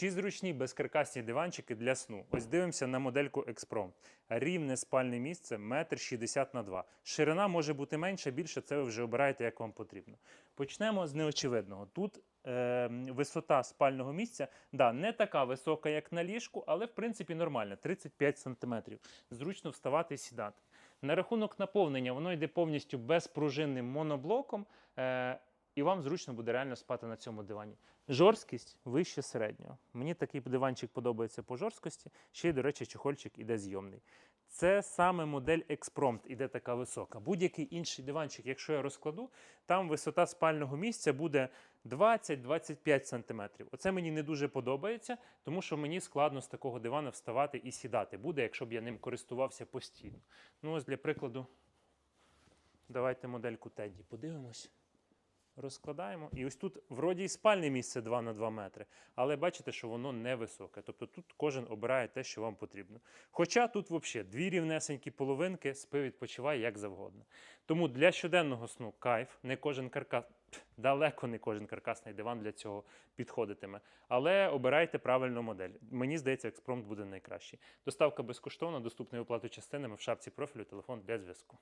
Чи зручні безкаркасні диванчики для сну? Ось дивимося на модельку Експромт. Рівне спальне місце 1,60 на 2 Ширина може бути менша, більше, це ви вже обираєте, як вам потрібно. Почнемо з неочевидного. Тут е, висота спального місця да, не така висока, як на ліжку, але в принципі нормальна 35 см. Зручно вставати і сідати. На рахунок наповнення воно йде повністю безпружинним моноблоком. Е, і вам зручно буде реально спати на цьому дивані. Жорсткість вище середнього. Мені такий диванчик подобається по жорсткості. Ще й, до речі, чехольчик іде зйомний. Це саме модель Exprompt іде така висока. Будь-який інший диванчик, якщо я розкладу, там висота спального місця буде 20-25 см. Оце мені не дуже подобається, тому що мені складно з такого дивана вставати і сідати буде, якщо б я ним користувався постійно. Ну, ось для прикладу, давайте модельку Тедді подивимось. Розкладаємо. І ось тут вроді і спальне місце 2 на 2 метри, але бачите, що воно невисоке. Тобто тут кожен обирає те, що вам потрібно. Хоча тут взагалі дві рівнесенькі половинки, спи відпочивай як завгодно. Тому для щоденного сну кайф, не кожен каркас, далеко не кожен каркасний диван для цього підходитиме. Але обирайте правильну модель. Мені здається, експромт буде найкращий. Доставка безкоштовна, доступна оплату частинами в шапці профілю, телефон для зв'язку.